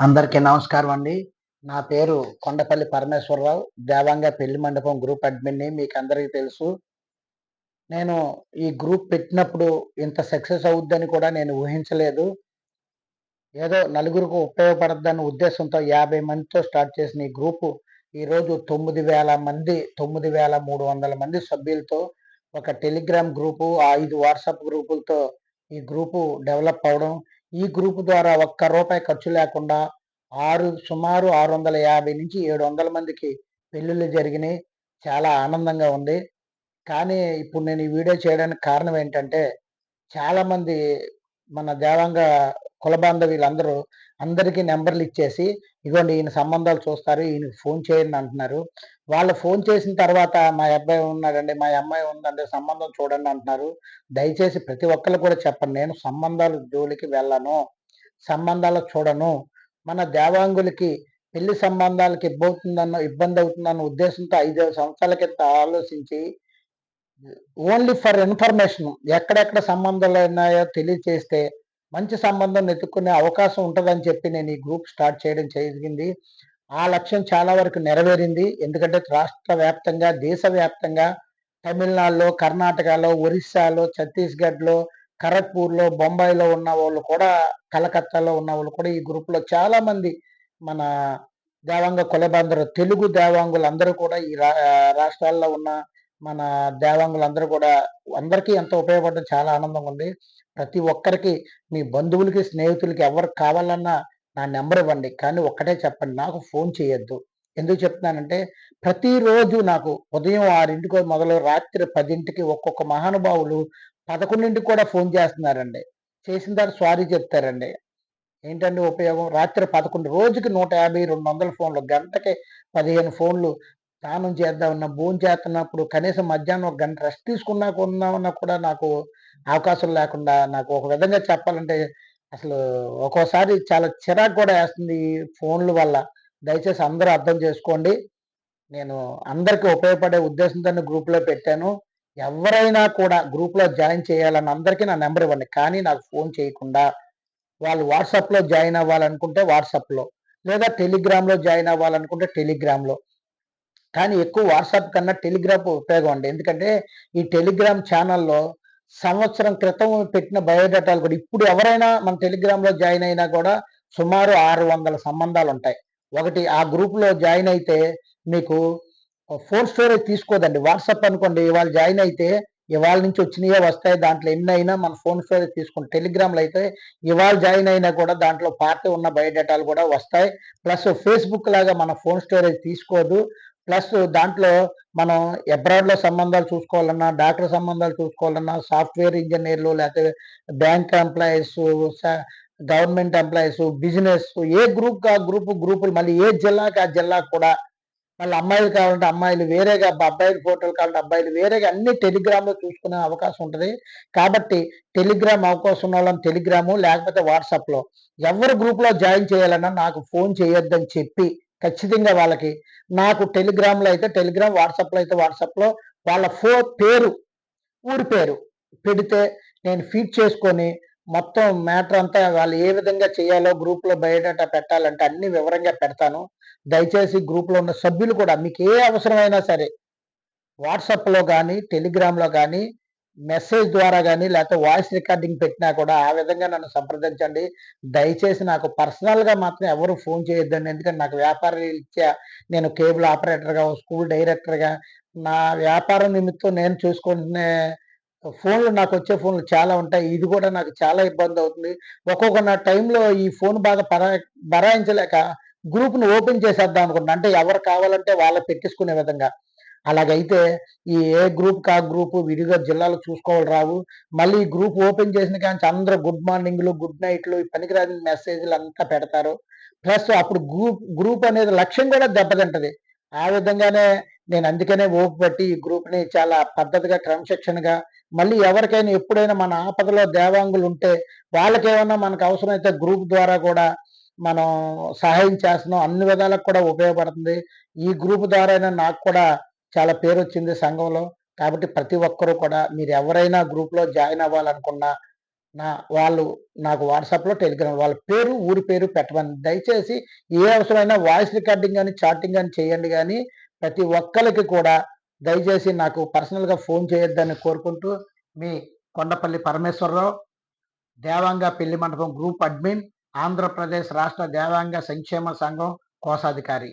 అందరికీ నమస్కారం అండి. నా పేరు కొండపల్లి పరమేశ్వరరావు దేవాంగ పెళ్ళి మండపం గ్రూప్ అడ్మిన్ని మీకు అందరికీ తెలుసు. నేను ఈ గ్రూప్ పెట్టినప్పుడు ఇంత సక్సెస్ అవుద్దని కూడా నేను ఊహించలేదు. ఏదో నలుగురికి ఉపయోగపడద్దన్న ఉద్దేశంతో యాభై మందితో స్టార్ట్ చేసిన ఈ గ్రూపు ఈరోజు తొమ్మిది వేల మంది తొమ్మిది వేల మూడు వందల మంది సభ్యులతో ఒక టెలిగ్రామ్ గ్రూపు ఐదు వాట్సాప్ గ్రూపులతో ఈ గ్రూపు డెవలప్ అవడం ఈ గ్రూప్ ద్వారా ఒక్క రూపాయి ఖర్చు లేకుండా ఆరు సుమారు ఆరు వందల యాభై నుంచి ఏడు వందల మందికి పెళ్ళిళ్ళు జరిగినాయి. చాలా ఆనందంగా ఉంది. కానీ ఇప్పుడు నేను ఈ వీడియో చేయడానికి కారణం ఏంటంటే చాలామంది మన దేవాంగ కుల బాంధవీలందరూ అందరికీ నెంబర్లు ఇచ్చేసి ఇదిగోండి ఈయన సంబంధాలు చూస్తారు ఈయనకి ఫోన్ చేయండి అంటున్నారు. వాళ్ళు ఫోన్ చేసిన తర్వాత మా అబ్బాయి ఉన్నాడండి మా అమ్మాయి ఉందండి సంబంధం చూడండి అంటున్నారు. దయచేసి ప్రతి ఒక్కరు కూడా చెప్పండి నేను సంబంధాలు జోలికి వెళ్ళను సంబంధాలు చూడను. మన దేవాంగులకి పెళ్ళి సంబంధాలకి ఇబ్బవుతుందన్నో ఇబ్బంది అవుతుందన్న ఉద్దేశంతో ఐదు సంవత్సరాల కింద ఆలోచించి ఓన్లీ ఫర్ ఇన్ఫర్మేషన్ ఎక్కడెక్కడ సంబంధాలు ఉన్నాయో తెలియచేస్తే మంచి సంబంధం వెతుక్కునే అవకాశం ఉంటుందని చెప్పి నేను ఈ గ్రూప్ స్టార్ట్ చేయడం జరిగింది. ఆ లక్ష్యం చాలా వరకు నెరవేరింది. ఎందుకంటే రాష్ట్ర వ్యాప్తంగా దేశవ్యాప్తంగా తమిళనాడులో కర్ణాటకలో ఒరిస్సాలో ఛత్తీస్గఢ్లో ఖరగ్పూర్లో బొంబాయిలో ఉన్న వాళ్ళు కూడా కలకత్తాలో ఉన్న వాళ్ళు కూడా ఈ గ్రూప్లో చాలామంది మన దేవాంగ కులబందరు తెలుగు దేవాంగులు అందరూ కూడా ఈ రా రాష్ట్రాల్లో ఉన్న మన దేవాంగులందరూ కూడా అందరికీ ఎంతో ఉపయోగపడడం చాలా ఆనందంగా ఉంది. ప్రతి ఒక్కరికి మీ బంధువులకి స్నేహితులకి ఎవరికి కావాలన్నా నా నెంబర్ ఇవ్వండి. కానీ ఒక్కటే చెప్పండి నాకు ఫోన్ చేయొద్దు. ఎందుకు చెప్తున్నానంటే ప్రతిరోజు నాకు ఉదయం ఆరింటికి మొదలు రాత్రి పదింటికి ఒక్కొక్క మహానుభావులు పదకొండింటికి కూడా ఫోన్ చేస్తున్నారండి. చేసిన తర్వాత సారీ చెప్తారండి. ఏంటండి ఉపయోగం? రాత్రి పదకొండు రోజుకి నూట యాభై రెండు వందల ఫోన్లు గంటకి పదిహేను ఫోన్లు స్నానం చేద్దామన్నా భోజనం చేస్తున్నప్పుడు కనీసం మధ్యాహ్నం ఒక గంట రెస్ట్ తీసుకున్నా కొందామన్నా కూడా నాకు అవకాశం లేకుండా నాకు ఒక విధంగా చెప్పాలంటే అసలు ఒక్కోసారి చాలా చిరాకు కూడా వేస్తుంది ఈ ఫోన్ల వల్ల. దయచేసి అందరూ అర్థం చేసుకోండి. నేను అందరికీ ఉపయోగపడే ఉద్దేశంతో గ్రూప్లో పెట్టాను. ఎవరైనా కూడా గ్రూప్లో జాయిన్ చేయాలని అందరికీ నా నెంబర్ ఇవ్వండి. కానీ నాకు ఫోన్ చేయకుండా వాళ్ళు వాట్సాప్లో జాయిన్ అవ్వాలనుకుంటే వాట్సాప్లో లేదా టెలిగ్రామ్లో జాయిన్ అవ్వాలనుకుంటే టెలిగ్రామ్లో. కానీ ఎక్కువ వాట్సాప్ కన్నా టెలిగ్రామ్ ఉపయోగం అండి. ఎందుకంటే ఈ టెలిగ్రామ్ ఛానల్లో సంవత్సరం క్రితం పెట్టిన బయోడేటాలు కూడా ఇప్పుడు ఎవరైనా మన టెలిగ్రామ్లో జాయిన్ అయినా కూడా సుమారు ఆరు వందల సంబంధాలు ఉంటాయి. ఒకటి ఆ గ్రూప్లో జాయిన్ అయితే మీకు ఫోన్ స్టోరేజ్ తీసుకోదండి. వాట్సాప్ అనుకోండి ఇవాళ జాయిన్ అయితే ఇవాళ నుంచి వచ్చినాయే వస్తాయి. దాంట్లో ఎన్ని అయినా మన ఫోన్ స్టోరేజ్ తీసుకుంటాం టెలిగ్రామ్లో అయితే ఇవాళ జాయిన్ అయినా కూడా దాంట్లో పార్టీ ఉన్న బయోడేటాలు కూడా వస్తాయి. ప్లస్ ఫేస్బుక్ లాగా మన ఫోన్ స్టోరేజ్ తీసుకోదు. ప్లస్ దాంట్లో మనం అబ్రాడ్లో సంబంధాలు చూసుకోవాలన్నా డాక్టర్ సంబంధాలు చూసుకోవాలన్నా సాఫ్ట్వేర్ ఇంజనీర్లు లేకపోతే bank employees government employees business ఏ గ్రూప్ ఆ గ్రూప్ గ్రూపులు మళ్ళీ ఏ జిల్లాకి ఆ జిల్లాకు కూడా మళ్ళీ అమ్మాయిలు కావాలంటే అమ్మాయిలు వేరేగా అబ్బాయిల ఫోటోలు కావాలంటే అబ్బాయిలు వేరేగా అన్ని టెలిగ్రామ్లో చూసుకునే అవకాశం ఉంటుంది. కాబట్టి టెలిగ్రామ్ అవకాశం ఉన్న వాళ్ళని టెలిగ్రాము లేకపోతే వాట్సాప్లో ఎవరు గ్రూప్లో జాయిన్ చేయాలన్నా నాకు ఫోన్ చేయొద్దని చెప్పి ఖచ్చితంగా వాళ్ళకి నాకు టెలిగ్రామ్లో అయితే టెలిగ్రామ్ వాట్సాప్లో అయితే వాట్సాప్లో వాళ్ళ ఫో పేరు ఊరి పేరు పెడితే నేను ఫీడ్ చేసుకొని మొత్తం మ్యాటర్ అంతా వాళ్ళు ఏ విధంగా చేయాలో గ్రూప్లో బయోడేటా పెట్టాలంటే అన్ని వివరంగా పెడతాను. దయచేసి గ్రూప్లో ఉన్న సభ్యులు కూడా మీకు ఏ అవసరమైనా సరే వాట్సాప్లో కానీ టెలిగ్రామ్లో కానీ మెసేజ్ ద్వారా కానీ లేకపోతే వాయిస్ రికార్డింగ్ పెట్టినా కూడా ఆ విధంగా నన్ను సంప్రదించండి. దయచేసి నాకు పర్సనల్గా మాత్రం ఎవరు ఫోన్ చేయొద్దండి. ఎందుకంటే నాకు వ్యాపార రీత్యా నేను కేబుల్ ఆపరేటర్గా స్కూల్ డైరెక్టర్గా నా వ్యాపారం నిమిత్తం నేను చూసుకునే ఫోన్లు నాకు వచ్చే ఫోన్లు చాలా ఉంటాయి. ఇది కూడా నాకు చాలా ఇబ్బంది అవుతుంది. ఒక్కొక్క నా టైంలో ఈ ఫోన్ బాగా పరా బరాయించలేక గ్రూప్ను ఓపెన్ చేసేద్దాం అనుకుంటున్నా. అంటే ఎవరు కావాలంటే వాళ్ళ పెట్టించుకునే విధంగా. అలాగైతే ఈ ఏ గ్రూప్ కా గ్రూప్ విడిగా జిల్లాలు చూసుకోవాలి రావు. మళ్ళీ ఈ గ్రూప్ ఓపెన్ చేసిన కానీ అందరూ గుడ్ మార్నింగ్లు గుడ్ నైట్లు పనికిరాని మెసేజ్లు అంతా పెడతారు. ప్లస్ అప్పుడు గ్రూప్ గ్రూప్ అనేది లక్ష్యం కూడా దెబ్బతింటది. ఆ విధంగానే నేను అందుకనే ఓపు పట్టి ఈ గ్రూప్ని చాలా పద్ధతిగా క్రమశిక్షణగా మళ్ళీ ఎవరికైనా ఎప్పుడైనా మన ఆపదలో దేవాంగులు ఉంటే వాళ్ళకేమన్నా మనకు అవసరమైతే గ్రూప్ ద్వారా కూడా మనం సహాయం చేస్తున్నాం. అన్ని విధాలకు కూడా ఉపయోగపడుతుంది. ఈ గ్రూప్ ద్వారా నాకు కూడా చాలా పేరు వచ్చింది సంఘంలో కాబట్టి ప్రతి ఒక్కరూ కూడా మీరు ఎవరైనా గ్రూప్లో జాయిన్ అవ్వాలనుకున్నా నా వాళ్ళు నాకు వాట్సాప్‌లో, టెలిగ్రామ్ వాళ్ళ పేరు, ఊరి పేరు పెట్టమని. దయచేసి ఏ అవసరమైనా వాయిస్ రికార్డింగ్ కానీ చాటింగ్ కానీ చేయండి కానీ ప్రతి ఒక్కరికి కూడా దయచేసి నాకు పర్సనల్‌గా ఫోన్ చేయొద్దని కోరుకుంటూ, మీ కొండపల్లి పరమేశ్వరరావు, దేవాంగ పెళ్ళి మండపం గ్రూప్ అడ్మిన్, ఆంధ్రప్రదేశ్ రాష్ట్ర దేవాంగ సంక్షేమ సంఘం కోశాధికారి.